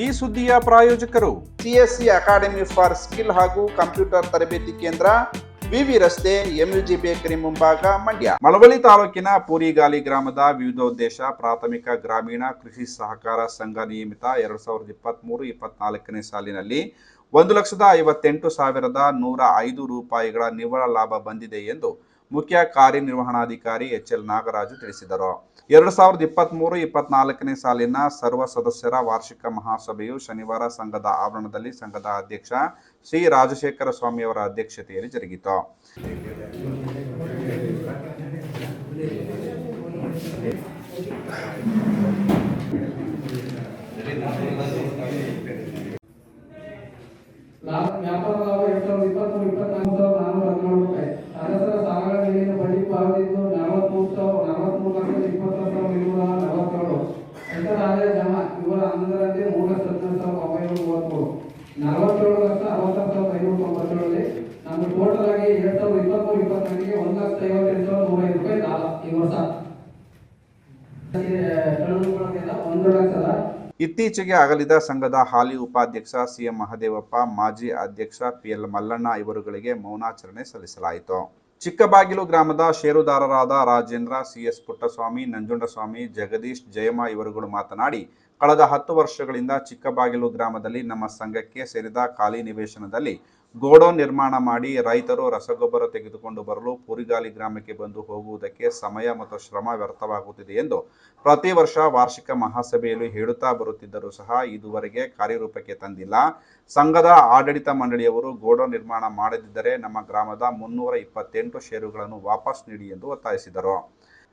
ಈ ಸುದ್ದಿಯ ಪ್ರಾಯೋಜಕರು ಸಿಎಸ್ಸಿ ಅಕಾಡೆಮಿ ಫಾರ್ ಸ್ಕಿಲ್ ಹಾಗೂ ಕಂಪ್ಯೂಟರ್ ತರಬೇತಿ ಕೇಂದ್ರ ವಿವಿ ರಸ್ತೆ ಎಂಯುಜಿ ಬೇಕರಿ ಮುಂಭಾಗ ಮಂಡ್ಯ. ಮಳವಳ್ಳಿ ತಾಲೂಕಿನ ಪೂರಿಗಾಲಿ ಗ್ರಾಮದ ವಿವಿಧೋದ್ದೇಶ ಪ್ರಾಥಮಿಕ ಗ್ರಾಮೀಣ ಕೃಷಿ ಸಹಕಾರ ಸಂಘ ನಿಯಮಿತ ಎರಡ್ ಸಾವಿರದ ಇಪ್ಪತ್ತ್ ಮೂರು ಇಪ್ಪತ್ನಾಲ್ಕನೇ ಸಾಲಿನಲ್ಲಿ ಒಂದು ಲಕ್ಷದ ಐವತ್ತೆಂಟು ಸಾವಿರದ ನೂರ ಐದು ರೂಪಾಯಿಗಳ ನಿವ್ವಳ ಲಾಭ ಬಂದಿದೆ ಎಂದು ಮುಖ್ಯ ಕಾರ್ಯನಿರ್ವಹಣಾಧಿಕಾರಿ ಎಚ್ ಎಲ್ ನಾಗರಾಜು ತಿಳಿಸಿದರು. ಎರಡು ಸಾವಿರದ ಇಪ್ಪತ್ತ್ ಮೂರು ಇಪ್ಪತ್ನಾಲ್ಕನೇ ಸಾಲಿನ ಸರ್ವ ಸದಸ್ಯರ ವಾರ್ಷಿಕ ಮಹಾಸಭೆಯು ಶನಿವಾರ ಸಂಘದ ಆವರಣದಲ್ಲಿ ಸಂಘದ ಅಧ್ಯಕ್ಷ ಶ್ರೀ ರಾಜಶೇಖರ ಸ್ವಾಮಿಯವರ ಅಧ್ಯಕ್ಷತೆಯಲ್ಲಿ ಜರುಗಿತು. ಇಪ್ಪತ್ಮೂರು ಇಪ್ಪತ್ನಾಲ್ಕು ಸಾವಿರದ ನಾನ್ನೂರ ಹದಿನೇಳು ರೂಪಾಯಿ ಸದಸ್ಯರ ಸಾಲಗಳ ಮೇಲಿನ ಬಡ್ಡಿ ಪಾವತಿದ್ದು ನಲವತ್ಮೂರು ಸಾವಿರ ನಲವತ್ಮೂರು ಲಕ್ಷದ ಇಪ್ಪತ್ತು ಸಾವಿರದ ಇನ್ನೂರ ನಲವತ್ತೇಳು ಇತರ ಆದಾಯ ಜಮಾ ಇವರ ಹನ್ನೊಂದರಂತೆ ಮೂರು ಲಕ್ಷ ಹದಿನೆಂಟು ಸಾವಿರದ ಒಂಬೈನೂರ ಮೂವತ್ಮೂರು ನಲವತ್ತೇಳು ಲಕ್ಷ ಅರವತ್ತಾರು ಸಾವಿರದ ಐನೂರ ತೊಂಬತ್ತೇಳರಲ್ಲಿ ನಮ್ಮ ಟೋಟಲ್ ಆಗಿ ಎರಡ್ ಸಾವಿರದ ಇಪ್ಪತ್ಮೂರು ಇಪ್ಪತ್ನಾಲ್ಕಿಗೆ ಒಂದು ಲಕ್ಷ ಐವತ್ತೆಂಟು ಸಾವಿರದ ನೂರ ಐದು ರೂಪಾಯಿ ಲಾಭ ಈ ವರ್ಷ ಟರ್ನ್ಗಳಿಂದ ಒಂದು ಲಕ್ಷದ ಇತ್ತೀಚೆಗೆ ಅಗಲಿದ ಸಂಘದ ಹಾಲಿ ಉಪಾಧ್ಯಕ್ಷ ಸಿಎಂ ಮಹದೇವಪ್ಪ, ಮಾಜಿ ಅಧ್ಯಕ್ಷ ಪಿಎಲ್ ಮಲ್ಲಣ್ಣ ಇವರುಗಳಿಗೆ ಮೌನಾಚರಣೆ ಸಲ್ಲಿಸಲಾಯಿತು. ಚಿಕ್ಕಬಾಗಿಲು ಗ್ರಾಮದ ಷೇರುದಾರರಾದ ರಾಜೇಂದ್ರ, ಸಿಎಸ್ ಪುಟ್ಟಸ್ವಾಮಿ, ನಂಜುಂಡಸ್ವಾಮಿ, ಜಗದೀಶ್, ಜಯಮ್ಮ ಇವರುಗಳು ಮಾತನಾಡಿ, ಕಳೆದ ಹತ್ತು ವರ್ಷಗಳಿಂದ ಚಿಕ್ಕಬಾಗಿಲು ಗ್ರಾಮದಲ್ಲಿ ನಮ್ಮ ಸಂಘಕ್ಕೆ ಸೇರಿದ ಖಾಲಿ ನಿವೇಶನದಲ್ಲಿ ಗೋಡೌನ್ ನಿರ್ಮಾಣ ಮಾಡಿ ರೈತರು ರಸಗೊಬ್ಬರ ತೆಗೆದುಕೊಂಡು ಬರಲು ಪುರಿಗಾಲಿ ಗ್ರಾಮಕ್ಕೆ ಬಂದು ಹೋಗುವುದಕ್ಕೆ ಸಮಯ ಮತ್ತು ಶ್ರಮ ವ್ಯರ್ಥವಾಗುತ್ತಿದೆ ಎಂದು ಪ್ರತಿ ವರ್ಷ ವಾರ್ಷಿಕ ಮಹಾಸಭೆಯಲ್ಲಿ ಹೇಳುತ್ತಾ ಬರುತ್ತಿದ್ದರೂ ಸಹ ಇದುವರೆಗೆ ಕಾರ್ಯರೂಪಕ್ಕೆ ತಂದಿಲ್ಲ. ಸಂಘದ ಆಡಳಿತ ಮಂಡಳಿಯವರು ಗೋಡೌನ್ ನಿರ್ಮಾಣ ಮಾಡದಿದ್ದರೆ ನಮ್ಮ ಗ್ರಾಮದ ಮುನ್ನೂರ ಇಪ್ಪತ್ತೆಂಟು ಷೇರುಗಳನ್ನು ವಾಪಸ್ ನೀಡಿ ಎಂದು ಒತ್ತಾಯಿಸಿದರು.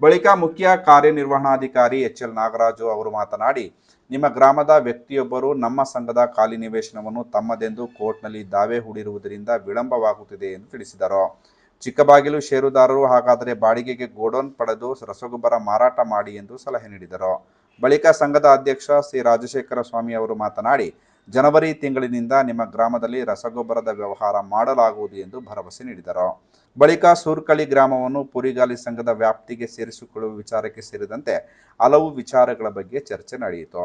ಬಳಿಕ ಮುಖ್ಯ ಕಾರ್ಯನಿರ್ವಹಣಾಧಿಕಾರಿ ಎಚ್ ಎಲ್ ನಾಗರಾಜು ಅವರು ಮಾತನಾಡಿ, ನಿಮ್ಮ ಗ್ರಾಮದ ವ್ಯಕ್ತಿಯೊಬ್ಬರು ನಮ್ಮ ಸಂಘದ ಖಾಲಿ ನಿವೇಶನವನ್ನು ತಮ್ಮದೆಂದು ಕೋರ್ಟ್ನಲ್ಲಿ ದಾವೆ ಹೂಡಿರುವುದರಿಂದ ವಿಳಂಬವಾಗುತ್ತಿದೆ ಎಂದು ತಿಳಿಸಿದರು. ಚಿಕ್ಕಬಾಗಿಲು ಷೇರುದಾರರು ಹಾಗಾದರೆ ಬಾಡಿಗೆಗೆ ಗೋಡೌನ್ ಪಡೆದು ರಸಗೊಬ್ಬರ ಮಾರಾಟ ಮಾಡಿ ಎಂದು ಸಲಹೆ ನೀಡಿದರು. ಬಳಿಕ ಸಂಘದ ಅಧ್ಯಕ್ಷ ಸಿ. ರಾಜಶೇಖರ ಸ್ವಾಮಿ ಅವರು ಮಾತನಾಡಿ ಜನವರಿ ತಿಂಗಳಿನಿಂದ ನಿಮ್ಮ ಗ್ರಾಮದಲ್ಲಿ ರಸಗೊಬ್ಬರದ ವ್ಯವಹಾರ ಮಾಡಲಾಗುವುದು ಎಂದು ಭರವಸೆ ನೀಡಿದರು. ಬಳಿಕ ಸೂರ್ಕಳಿ ಗ್ರಾಮವನ್ನು ಪುರಿಗಾಲಿ ಸಂಘದ ವ್ಯಾಪ್ತಿಗೆ ಸೇರಿಸಿಕೊಳ್ಳುವ ವಿಚಾರಕ್ಕೆ ಸೇರಿದಂತೆ ಹಲವು ವಿಚಾರಗಳ ಬಗ್ಗೆ ಚರ್ಚೆ ನಡೆಯಿತು.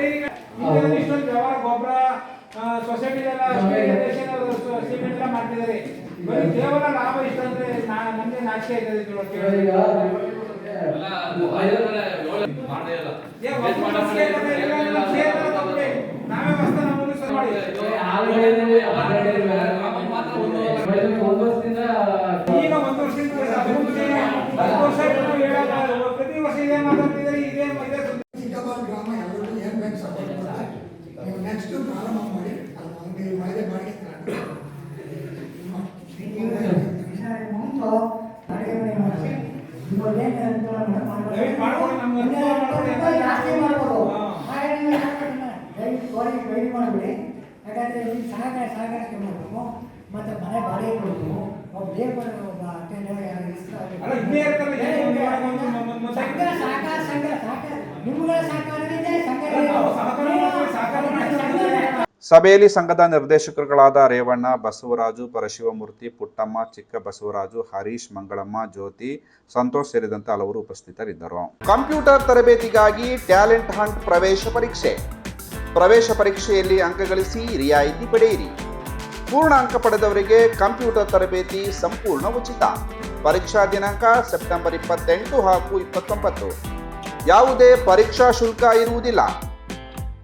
ವ್ಯವಹಾರ ಗೊಬ್ಬರ ಸೊಸೈಟಿ ಎಲ್ಲ ಸಿಮೆಂಟ್ ಎಲ್ಲ ಮಾಡ್ತಿದ್ದಾರೆ. ಬರೀ ಕೇವಲ ಲಾಭ ಇಷ್ಟ ಅಂದ್ರೆ ನಮ್ಗೆ ನಾಚಿಕೆ ಆಯ್ತದೆ. ನಾವೇ ನಮ್ಮನ್ನು ಶುರು ಮಾಡಿ. ಈಗ ಒಂದು ವರ್ಷದಿಂದ ಪ್ರತಿ ವರ್ಷ ಇದೇ ಮಾತಾಡ್ತಿದ್ದಾರೆ ಜಾಸ್ತಿ ಮಾಡ್ಬೋದು ಮಾಡಿಬಿಡಿ ಯಾಕಂದರೆ ಇಲ್ಲಿ ಸಹಕಾರ ಸಹಕಾರಕ್ಕೆ ಮಾಡಬೇಕು ಮತ್ತು ಮನೆ ಬಾಡಿಗೆ ಕೊಡಬೇಕು ಒಬ್ಬ ಲೇಬರ್ ಒಬ್ಬ ಅಟೆಂಡರ್ ಒಂದು ಸಂಘ ಸಹಕಾರ ನಿಮ್ಗಳ ಸಹಕಾರ ನಿಮ್ಮಗಳ ಸಹಕಾರವಿದೆ ಸಂಘ ಅಲ್ಲ, ನಾವು ಸಹಕಾರ ಮಾಡ್ತೀವಿ, ಸಹಕಾರ ಮಾಡ್ತೀವಿ. ಸಭೆಯಲ್ಲಿ ಸಂಘದ ನಿರ್ದೇಶಕರುಗಳಾದ ರೇವಣ್ಣ, ಬಸವರಾಜು, ಪರಶಿವಮೂರ್ತಿ, ಪುಟ್ಟಮ್ಮ ಚಿಕ್ಕ ಬಸವರಾಜು ಹರೀಶ್, ಮಂಗಳಮ್ಮ, ಜ್ಯೋತಿ, ಸಂತೋಷ್ ಸೇರಿದಂತೆ ಹಲವರು ಉಪಸ್ಥಿತರಿದ್ದರು. ಕಂಪ್ಯೂಟರ್ ತರಬೇತಿಗಾಗಿ ಟ್ಯಾಲೆಂಟ್ ಹಂಟ್ ಪ್ರವೇಶ ಪರೀಕ್ಷೆ. ಪ್ರವೇಶ ಪರೀಕ್ಷೆಯಲ್ಲಿ ಅಂಕಗಳಿಸಿ ರಿಯಾಯಿತಿ ಪಡೆಯಿರಿ. ಪೂರ್ಣ ಅಂಕ ಪಡೆದವರಿಗೆ ಕಂಪ್ಯೂಟರ್ ತರಬೇತಿ ಸಂಪೂರ್ಣ ಉಚಿತ. ಪರೀಕ್ಷಾ ದಿನಾಂಕ ಸೆಪ್ಟೆಂಬರ್ ಇಪ್ಪತ್ತೆಂಟು ಹಾಗೂ ಇಪ್ಪತ್ತೊಂಬತ್ತು. ಯಾವುದೇ ಪರೀಕ್ಷಾ ಶುಲ್ಕ ಇರುವುದಿಲ್ಲ.